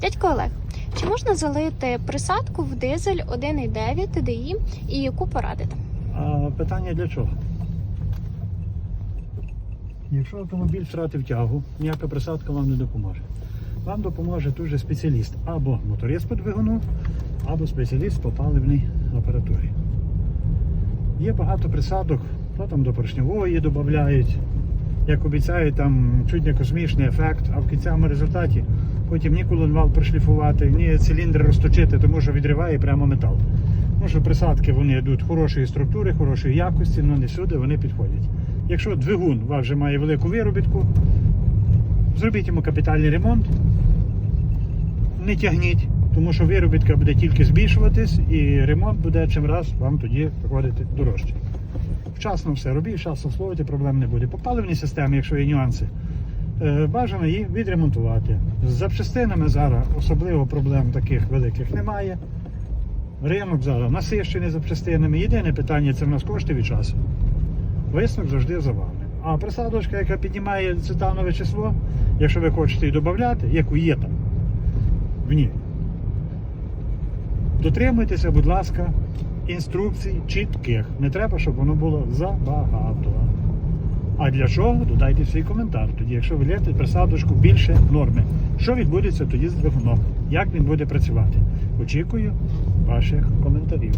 Дядько Олег, чи можна залити присадку в дизель 1,9 TDI і яку порадите? А питання для чого? Якщо автомобіль втратив тягу, ніяка присадка вам не допоможе. Вам допоможе тут же спеціаліст або моторист по двигуну, або спеціаліст по паливній апаратурі. Є багато присадок, що там до поршньової додають, як обіцяють, там чуть не космічний ефект, а в кінцевому результаті потім ні кулонвал прошліфувати, ні циліндр розточити, тому що відриває прямо метал. Тому що присадки вони йдуть хорошої структури, хорошої якості, але не всюди вони підходять. Якщо двигун у вас вже має велику виробітку, зробіть йому капітальний ремонт, не тягніть, тому що виробітка буде тільки збільшуватись і ремонт буде чим раз вам тоді виходити дорожче. Вчасно все робіть, вчасно словити, проблем не буде. По системі, якщо є нюанси, е, бажано її відремонтувати. З запчастинами зараз особливо проблем таких великих немає. Ринок зараз насищений запчастинами. Єдине питання це в нас кошти від часу. Висновок завжди за вами. А присадочка, яка піднімає цитанове число, якщо ви хочете її додати, яку є там в ній. Дотримуйтеся, будь ласка, інструкцій чітких. Не треба, щоб воно було забагато. А для чого? Додайте свій коментар. Тоді, якщо ви лєте присадочку більше норми. Що відбудеться тоді з двигуном? Як він буде працювати? Очікую ваших коментарів.